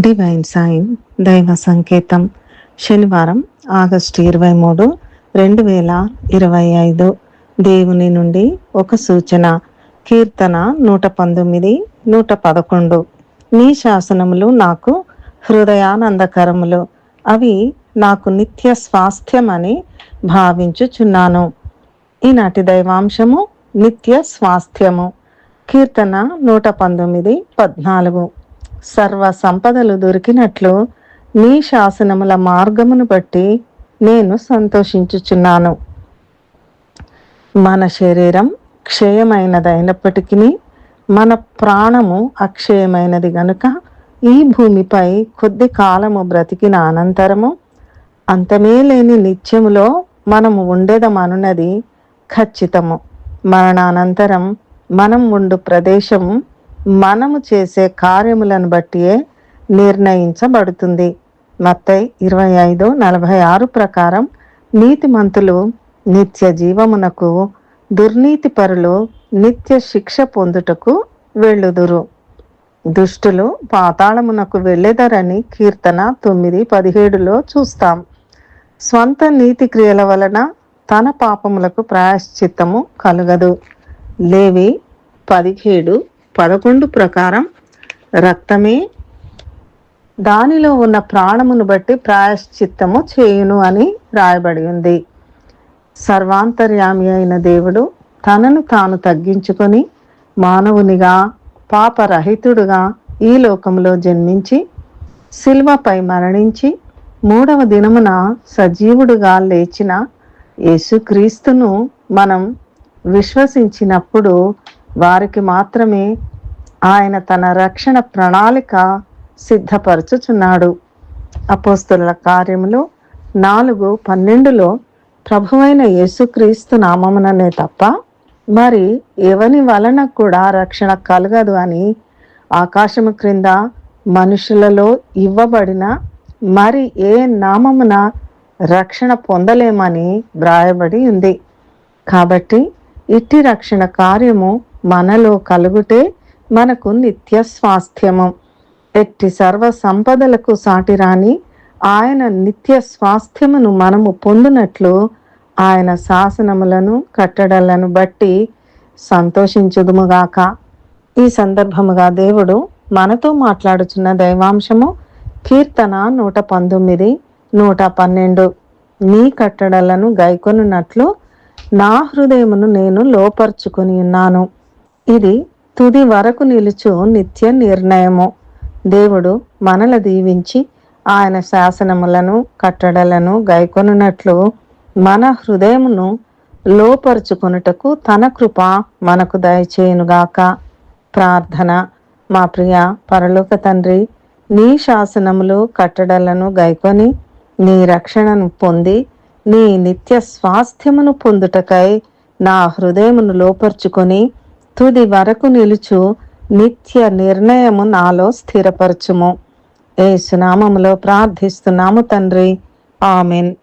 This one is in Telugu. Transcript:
డివైన్ సైన్ దైవ సంకేతం శనివారం ఆగస్టు ఇరవై మూడు రెండు వేల ఇరవై ఐదు. దేవుని నుండి ఒక సూచన కీర్తన నూట పంతొమ్మిది నూట పదకొండు. నీ శాసనములు నాకు హృదయానందకరములు అవి నాకు నిత్య స్వాస్థ్యమని భావించుచున్నాను. ఈనాటి దైవాంశము నిత్య స్వాస్థ్యము. కీర్తన నూట పంతొమ్మిది పద్నాలుగు. సర్వ సంపదలు దొరికినట్లు నీ శాసనముల మార్గమును బట్టి నేను సంతోషించుచున్నాను. మన శరీరం క్షయమైనదైనప్పటికీ మన ప్రాణము అక్షయమైనది గనుక ఈ భూమిపై కొద్ది కాలము బ్రతికిన అనంతరము అంతమే లేని నిత్యములో మనము ఉండేదమనున్నది ఖచ్చితము. మరణానంతరం మనం ఉండు ప్రదేశం మనము చేసే కార్యములను బట్టియే నిర్ణయించబడుతుంది. మత్తై ఇరవై ఐదు నలభై ఆరు ప్రకారం నీతిమంతులు నిత్య జీవమునకు దుర్నీతి పరులు నిత్య శిక్ష పొందుటకు వెళ్ళుదురు. దుష్టులు పాతాళమునకు వెళ్ళెదరని కీర్తన తొమ్మిది పదిహేడులో చూస్తాం. స్వంత నీతి క్రియల వలన తన పాపములకు ప్రాయశ్చిత్తము కలగదు. లేవి పదిహేడు పదకొండు ప్రకారం రక్తమే దానిలో ఉన్న ప్రాణమును బట్టి ప్రాయశ్చిత్తము చేయును అని రాయబడి ఉంది. సర్వాంతర్యామి అయిన దేవుడు తనను తాను తగ్గించుకొని మానవునిగా పాపరహితుడుగా ఈ లోకంలో జన్మించి శిల్వపై మరణించి మూడవ దినమున సజీవుడుగా లేచిన యేసుక్రీస్తును మనం విశ్వసించినప్పుడు వారికి మాత్రమే ఆయన తన రక్షణ ప్రణాళిక సిద్ధపరచుచున్నాడు. అపోస్తుల కార్యములు నాలుగు పన్నెండులో ప్రభువైన యేసుక్రీస్తు నామముననే తప్ప మరి ఎవని వలన కూడా రక్షణ కలగదు అని ఆకాశము క్రింద మనుషులలో ఇవ్వబడిన మరి ఏ నామమున రక్షణ పొందలేమని వ్రాయబడి ఉంది. కాబట్టి ఇట్టి రక్షణ కార్యము మనలో కలుగుటే మనకు నిత్య స్వాస్థ్యము. ఎట్టి సర్వ సంపదలకు సాటిరాని ఆయన నిత్య స్వాస్థ్యమును మనము పొందినట్లు ఆయన శాసనములను కట్టడలను బట్టి సంతోషించుదుముగాక. ఈ సందర్భముగా దేవుడు మనతో మాట్లాడుచున్న దైవాంశము కీర్తన నూట పంతొమ్మిది నూట పన్నెండు. నీ కట్టడలను గైకొనున్నట్లు నా హృదయమును నేను లోపరుచుకొని ఉన్నాను. ఇది తుది వరకు నిలుచు నిత్య నిర్ణయము. దేవుడు మనల దీవించి ఆయన శాసనములను కట్టడలను గైకొనున్నట్లు మన హృదయమును లోపరుచుకొనుటకు తన కృప మనకు దయచేయునుగాక. ప్రార్థన. మా ప్రియ పరలోక తండ్రి నీ శాసనములు కట్టడలను గైకొని నీ రక్షణను పొంది నీ నిత్య స్వాస్థ్యమును పొందుటకై నా హృదయమును లోపరుచుకొని తుది వరకు నిలుచు నిత్య నిర్ణయము నాలో స్థిరపరచుము. ఏ సునామములో ప్రార్థిస్తున్నాము తండ్రి. ఆమెన్.